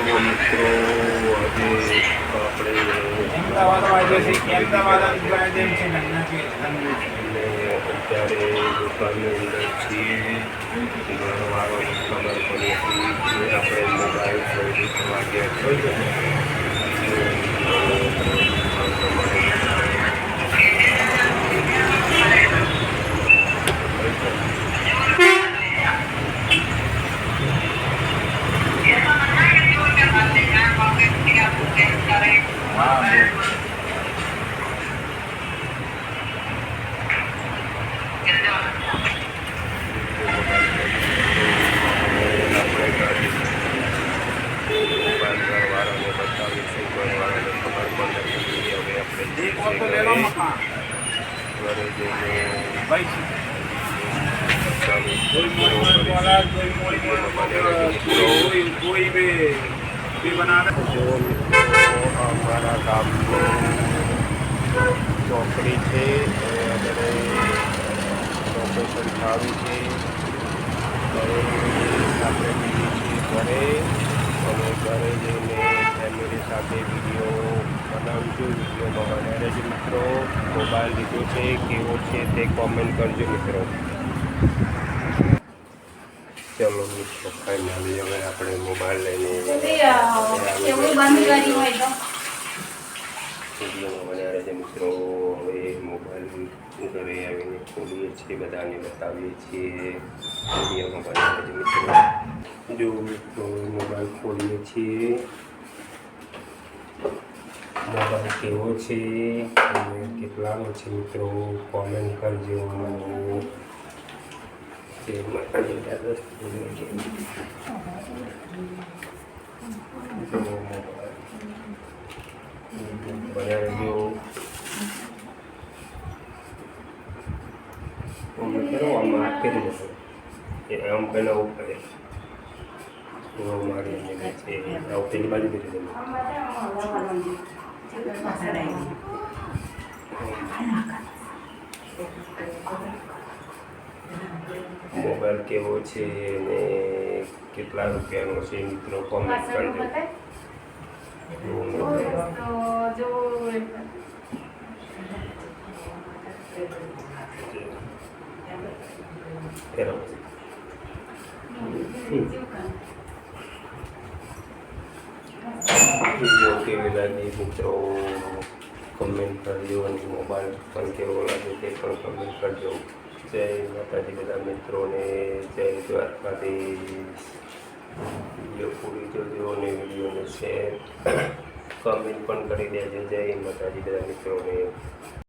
જુઓ મિત્રો આજે આપણે. દુકાનની અંદર છીએ ઘરવાળો ખબર પડી હતી આપણે મોબાઈલ ખરીદી કરવા ગયા હા હવે આપણે એક વાર તો લે લો મકાન. ઘરે જઈને ભાઈ કોઈ મોડી મોડી બતાવીશું બોલા, કોઈ મોડી મોડી બોલા, કોઈ કોઈ બે બે બનાવે જો મિત્રો અમારા ગામની ચોકડી છે હવે આપણે લોકેશન આવી છે હવે આપણે બીજી છીએ ઘરે અને ઘરે જઈને ફેમિલી સાથે વિડીયો બનાવીશું વિડીયોમાં બનાવી રહેજો મિત્રો મોબાઈલ લીધો છે કેવો છે તે કોમેન્ટ કરજો મિત્રો ચલો મિત્રો ફાઇનલી હવે આપણે મોબાઈલ લઈને કેવું બંધ કરી હોય તો વિડીયોમાં બનાવી રહેજો મિત્રો હવે મોબાઈલ ઘરે આવીને ખોલીએ છીએ બધાને બતાવીએ છીએ વિડીયોમાં બનાવી રહેજો મિત્રો જો મિત્રો મોબાઈલ ખોલીએ છીએ મોબાઈલ કેવો છે? અને કેટલાનો છે મિત્રો કોમેન્ટ કરજો આમ પહેલાં તો મારી છે પેલી બાજુ કરી દેવું મોબાઈલ કેવો છે ને કેટલા રૂપિયાનો છે મિત્રો કોમેન્ટ કરજો જો ¿¿ વીડિયો કેવી લાગી મિત્રો કમેન્ટ કરજો અને મોબાઈલ પણ કેવો લાગે તે પણ કમેન્ટ કરજો. જય માતાજી બધા મિત્રોને, જય દ્વારકાધીશ. વીડિયો પૂરી જોજો અને વિડીયોને શેર કમેન્ટ પણ કરી દેજો. જય માતાજી બધા મિત્રોને.